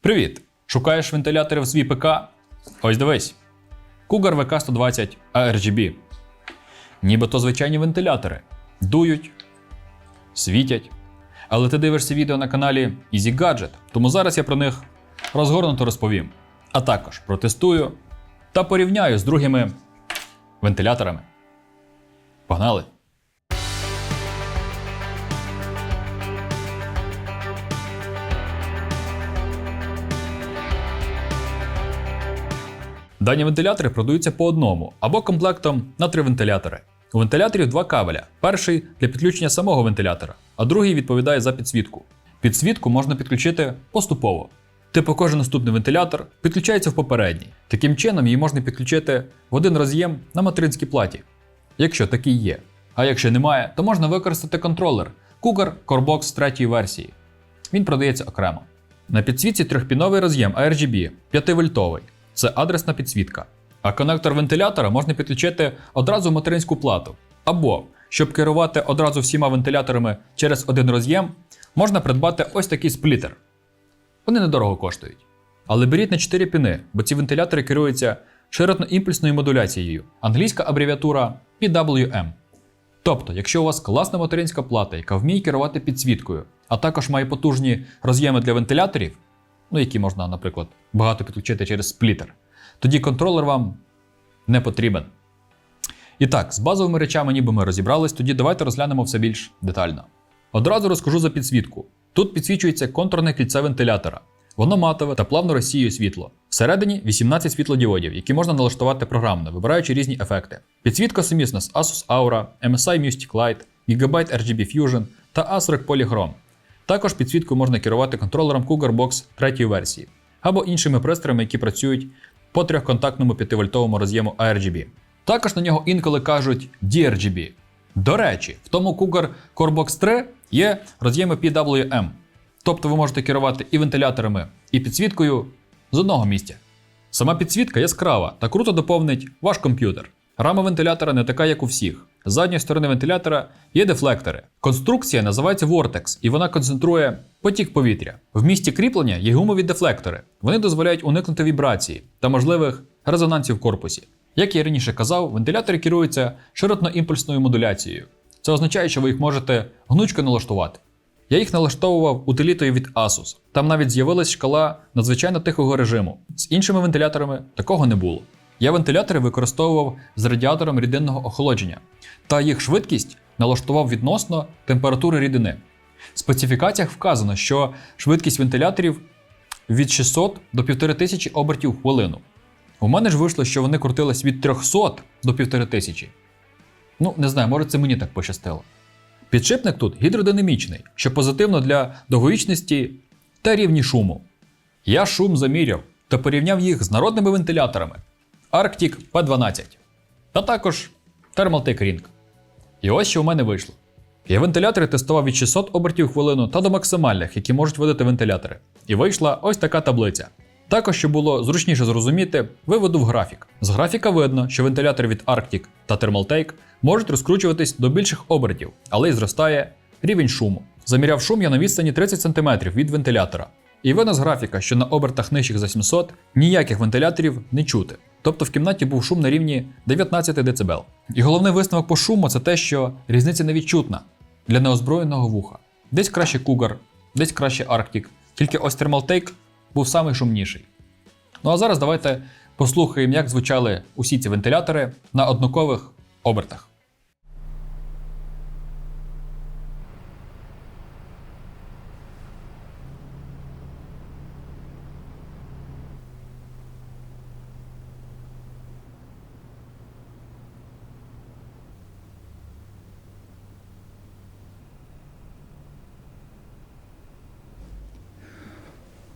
Привіт! Шукаєш вентилятори в свій ПК? Ось дивись. Cougar VK120 ARGB. Нібито звичайні вентилятори. Дують, світять. Але ти дивишся відео на каналі Easy Gadget, тому зараз я про них розгорнуто розповім. А також протестую та порівняю з другими вентиляторами. Погнали! Дані вентилятори продаються по одному або комплектом на три вентилятори. У вентиляторів два кабеля. Перший для підключення самого вентилятора, а другий відповідає за підсвітку. Підсвітку можна підключити поступово. Типу кожен наступний вентилятор підключається в попередній. Таким чином її можна підключити в один роз'єм на материнській платі, якщо такий є. А якщо немає, то можна використати контролер Cougar Corebox третьої версії. Він продається окремо. На підсвітці трьохпіновий роз'єм RGB 5-вольтовий. Це адресна підсвітка. А конектор вентилятора можна підключити одразу в материнську плату. Або, щоб керувати одразу всіма вентиляторами через один роз'єм, можна придбати ось такий сплітер. Вони недорого коштують. Але беріть на 4 піни, бо ці вентилятори керуються широтно-імпульсною модуляцією, англійська абревіатура PWM. Тобто, якщо у вас класна материнська плата, яка вміє керувати підсвіткою, а також має потужні роз'єми для вентиляторів, ну які можна, наприклад, багато підключити через сплітер, тоді контролер вам не потрібен. І так, з базовими речами ніби ми розібрались, тоді давайте розглянемо все більш детально. Одразу розкажу за підсвітку. Тут підсвічується контурне кільце вентилятора. Воно матове та плавно розсіює світло. Всередині 18 світлодіодів, які можна налаштувати програмно, вибираючи різні ефекти. Підсвітка сумісна з Asus Aura, MSI Mystic Light, Gigabyte RGB Fusion та ASRock Polychrome. Також підсвітку можна керувати контролером Cougar Box третьої версії або іншими пристроями, які працюють по трьохконтактному 5-вольтовому роз'єму ARGB. Також на нього інколи кажуть DRGB. До речі, в тому Cougar Corebox 3 є роз'єми PWM. Тобто ви можете керувати і вентиляторами, і підсвіткою з одного місця. Сама підсвітка яскрава та круто доповнить ваш комп'ютер. Рама вентилятора не така, як у всіх. З задньої сторони вентилятора є дефлектори. Конструкція називається Vortex, і вона концентрує потік повітря. В місці кріплення є гумові дефлектори. Вони дозволяють уникнути вібрації та можливих резонансів в корпусі. Як я раніше казав, вентилятори керуються широтно-імпульсною модуляцією. Це означає, що ви їх можете гнучко налаштувати. Я їх налаштовував утилітою від Asus. Там навіть з'явилась шкала надзвичайно тихого режиму. З іншими вентиляторами такого не було. Я вентилятори використовував з радіатором рідинного охолодження, та їх швидкість налаштував відносно температури рідини. В специфікаціях вказано, що швидкість вентиляторів від 600 до 1500 обертів в хвилину. У мене ж вийшло, що вони крутились від 300 до 1500. Ну, не знаю, може це мені так пощастило. Підшипник тут гідродинамічний, що позитивно для довговічності та рівні шуму. Я шум заміряв та порівняв їх з народними вентиляторами Arctic P12 та також Thermaltake Ring. І ось що у мене вийшло. Я вентилятори тестував від 600 обертів в хвилину та до максимальних, які можуть видати вентилятори. І вийшла ось така таблиця. Також, щоб було зручніше зрозуміти, виведу в графік. З графіка видно, що вентилятори від Arctic та Thermaltake можуть розкручуватись до більших обертів, але й зростає рівень шуму. Заміряв шум я на відстані 30 см від вентилятора. І видно з графіка, що на обертах нижчих за 700 ніяких вентиляторів не чути. Тобто в кімнаті був шум на рівні 19 дБ. І головний висновок по шуму це те, що різниця невідчутна для неозброєного вуха. Десь краще Cougar, десь краще Arctic, тільки ось Thermaltake був самий шумніший. Ну а зараз давайте послухаємо, як звучали усі ці вентилятори на однакових обертах.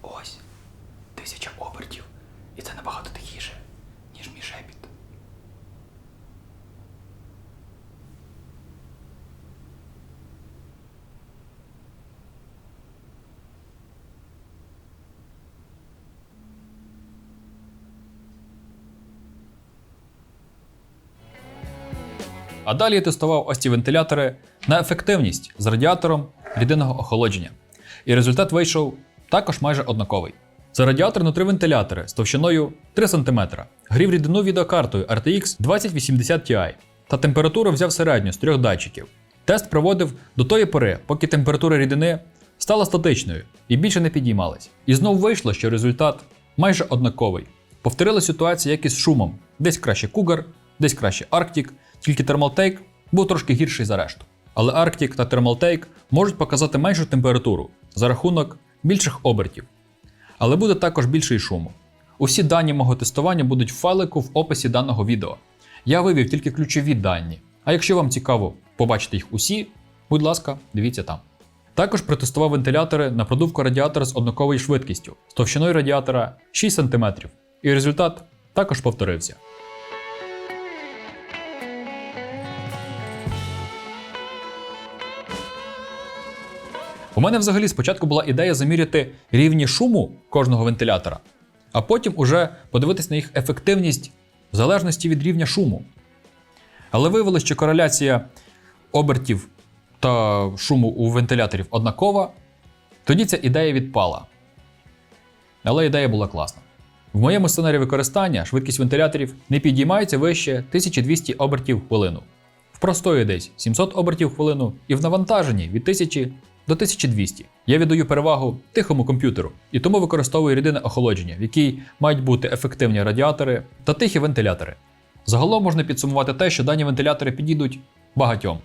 Ось тисяча обертів. І це набагато тихіше, ніж мій шепіт. А далі я тестував ось ці вентилятори на ефективність з радіатором рідинного охолодження. І результат вийшов також майже однаковий. Це радіатор на три вентилятори з товщиною 3 см. Грів рідину відеокартою RTX 2080 Ti та температуру взяв середню з трьох датчиків. Тест проводив до тої пори, поки температура рідини стала статичною і більше не підіймалась. І знов вийшло, що результат майже однаковий. Повторила ситуація, як і з шумом. Десь краще Cougar, десь краще Arctic, тільки Thermaltake був трошки гірший за решту. Але Arctic та Thermaltake можуть показати меншу температуру за рахунок більших обертів. Але буде також більше і шуму. Усі дані мого тестування будуть в файлику в описі даного відео. Я вивів тільки ключові дані. А якщо вам цікаво побачити їх усі, будь ласка, дивіться там. Також протестував вентилятори на продувку радіатора з однаковою швидкістю з товщиною радіатора 6 см. І результат також повторився. У мене взагалі спочатку була ідея заміряти рівні шуму кожного вентилятора, а потім уже подивитись на їх ефективність в залежності від рівня шуму. Але виявилось, що кореляція обертів та шуму у вентиляторів однакова, тоді ця ідея відпала. Але ідея була класна. В моєму сценарії використання швидкість вентиляторів не підіймається вище 1200 обертів хвилину. В простої десь 700 обертів хвилину і в навантаженні від 1000 до 1200. Я віддаю перевагу тихому комп'ютеру і тому використовую рідине охолодження, в якій мають бути ефективні радіатори та тихі вентилятори. Загалом можна підсумувати те, що дані вентилятори підійдуть багатьом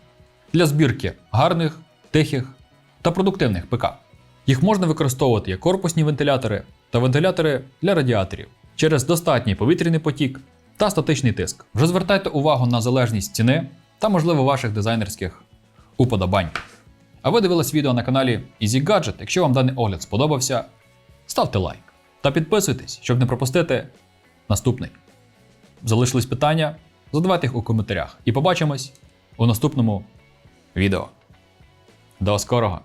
для збірки гарних, тихих та продуктивних ПК. Їх можна використовувати як корпусні вентилятори та вентилятори для радіаторів через достатній повітряний потік та статичний тиск. Вже звертайте увагу на залежність ціни та, можливо, ваших дизайнерських уподобань. А ви дивились відео на каналі Easy Gadget. Якщо вам даний огляд сподобався, ставте лайк та підписуйтесь, щоб не пропустити наступний. Залишились питання? Задавайте їх у коментарях. І побачимось у наступному відео. До скорого!